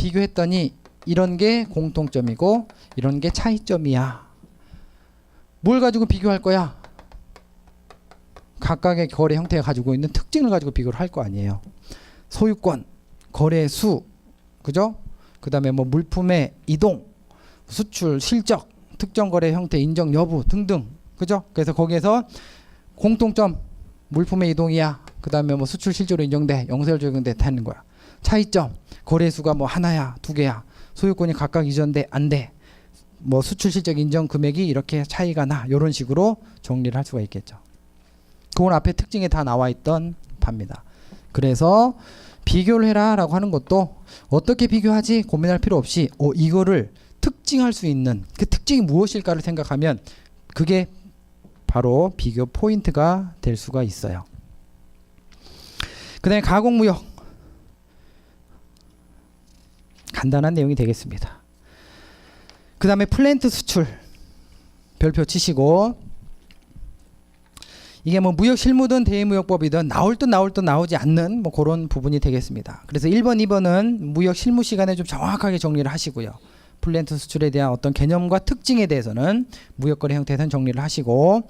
비교했더니 이런 게 공통점이고 이런 게 차이점이야. 뭘 가지고 비교할 거야? 각각의 거래 형태가 가지고 있는 특징을 가지고 비교를 할 거 아니에요. 소유권, 거래 수, 그죠? 그 다음에 뭐 물품의 이동, 수출, 실적, 특정 거래 형태 인정 여부 등등, 그죠? 그래서 거기에서 공통점 물품의 이동이야. 그 다음에 뭐 수출 실적으로 인정돼, 영세로 적용돼 하는 거야. 차이점 거래 수가 뭐 하나야, 두 개야. 소유권이 각각 이전돼 안 돼. 뭐 수출 실적 인정 금액이 이렇게 차이가 나. 이런 식으로 정리를 할 수가 있겠죠. 그건 앞에 특징에 다 나와 있던 바입니다. 그래서 비교를 해라라고 하는 것도 어떻게 비교하지 고민할 필요 없이 어, 이거를 특징할 수 있는 그 특징이 무엇일까를 생각하면 그게 바로 비교 포인트가 될 수가 있어요. 그다음에 가공무역 간단한 내용이 되겠습니다. 그 다음에 플랜트 수출 별표 치시고 이게 뭐 무역 실무든 대무역법이든 나올 듯 나올 듯 나오지 않는 뭐 그런 부분이 되겠습니다. 그래서 1번, 2번은 무역 실무 시간에 좀 정확하게 정리를 하시고요. 플랜트 수출에 대한 어떤 개념과 특징에 대해서는 무역거래 형태에서는 정리를 하시고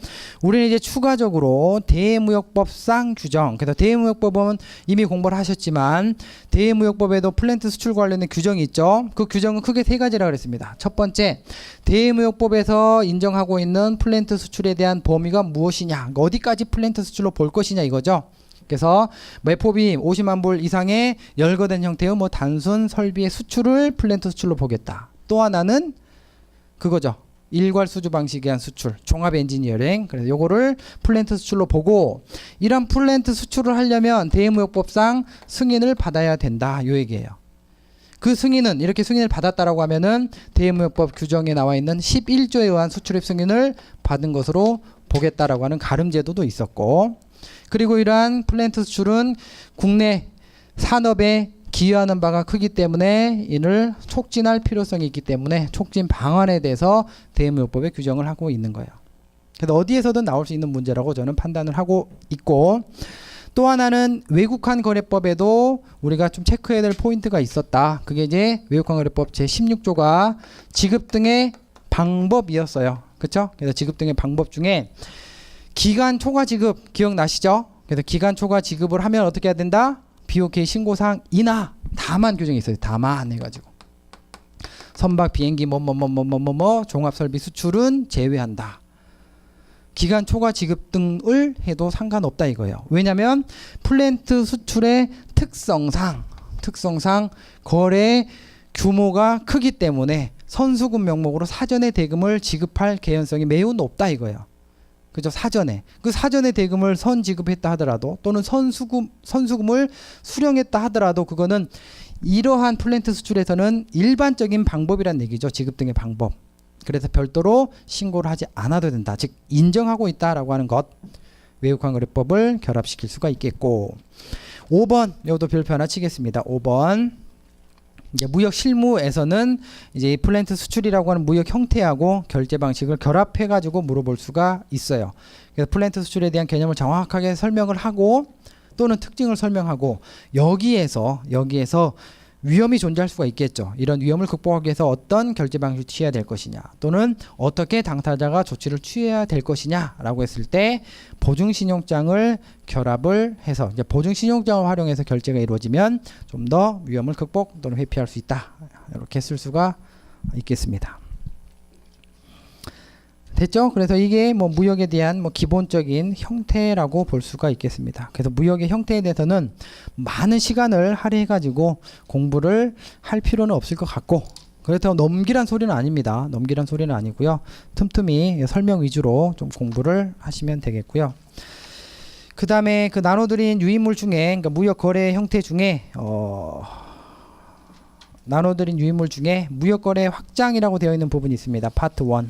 우리는 이제 추가적으로 대무역법상 규정 그래서 대무역법은 이미 공부를 하셨지만 대무역법에도 플랜트 수출 관련된 규정이 있죠. 그 규정은 크게 세 가지라 그랬습니다. 첫 번째 대무역법에서 인정하고 있는 플랜트 수출에 대한 범위가 무엇이냐 그러니까 어디까지 플랜트 수출로 볼 것이냐 이거죠. 그래서 매포비 50만 불 이상의 열거된 형태의 뭐 단순 설비의 수출을 플랜트 수출로 보겠다. 또 하나는 그거죠. 일괄 수주 방식에 의한 수출, 종합 엔지니어링. 그래서 요거를 플랜트 수출로 보고 이런 플랜트 수출을 하려면 대무역법상 승인을 받아야 된다. 요 얘기예요. 그 승인은 이렇게 승인을 받았다라고 하면은 대무역법 규정에 나와 있는 11조에 의한 수출입 승인을 받은 것으로 보겠다라고 하는 가름 제도도 있었고 그리고 이러한 플랜트 수출은 국내 산업에 기여하는 바가 크기 때문에 이를 촉진할 필요성이 있기 때문에 촉진 방안에 대해서 대무역법에 규정을 하고 있는 거예요. 그래서 어디에서든 나올 수 있는 문제라고 저는 판단을 하고 있고 또 하나는 외국환 거래법에도 우리가 좀 체크해야 될 포인트가 있었다. 그게 이제 외국환 거래법 제 16조가 지급 등의 방법이었어요. 그렇죠? 그래서 지급 등의 방법 중에 기간 초과 지급 기억나시죠? 그래서 기간 초과 지급을 하면 어떻게 해야 된다? BOK 신고사항 이나 다만 규정이 있어요. 다만 해가지고 선박 비행기 뭐뭐 뭐 뭐 뭐뭐 종합 설비 수출은 제외한다. 기간 초과 지급 등을 해도 상관없다 이거예요. 왜냐하면 플랜트 수출의 특성상 특성상 거래 규모가 크기 때문에 선수금 명목으로 사전에 대금을 지급할 개연성이 매우 높다 이거예요. 그죠 사전에 그 사전에 대금을 선 지급했다 하더라도 또는 선수금 선수금을 수령했다 하더라도 그거는 이러한 플랜트 수출에서는 일반적인 방법이란 얘기죠. 지급 등의 방법. 그래서 별도로 신고를 하지 않아도 된다. 즉 인정하고 있다라고 하는 것. 외국환 거래법을 결합시킬 수가 있겠고. 5번 이것도 별표 하나 치겠습니다. 5번 이제 무역 실무에서는 이제 이 플랜트 수출이라고 하는 무역 형태하고 결제 방식을 결합해 가지고 물어볼 수가 있어요. 그래서 플랜트 수출에 대한 개념을 정확하게 설명을 하고 또는 특징을 설명하고 여기에서 여기에서 위험이 존재할 수가 있겠죠. 이런 위험을 극복하기 위해서 어떤 결제 방식을 취해야 될 것이냐 또는 어떻게 당사자가 조치를 취해야 될 것이냐라고 했을 때 보증 신용장을 결합을 해서 이제 보증 신용장을 활용해서 결제가 이루어지면 좀 더 위험을 극복 또는 회피할 수 있다. 이렇게 쓸 수가 있겠습니다. 됐죠? 그래서 이게 뭐 무역에 대한 뭐 기본적인 형태라고 볼 수가 있겠습니다. 그래서 무역의 형태에 대해서는 많은 시간을 할애해 가지고 공부를 할 필요는 없을 것 같고 그렇다고 넘기란 소리는 아닙니다. 넘기란 소리는 아니고요. 틈틈이 설명 위주로 좀 공부를 하시면 되겠고요. 그 다음에 그 나눠드린 유인물 중에 그러니까 무역 거래 형태 중에 어 나눠드린 유인물 중에 무역 거래 확장이라고 되어 있는 부분이 있습니다. 파트 1.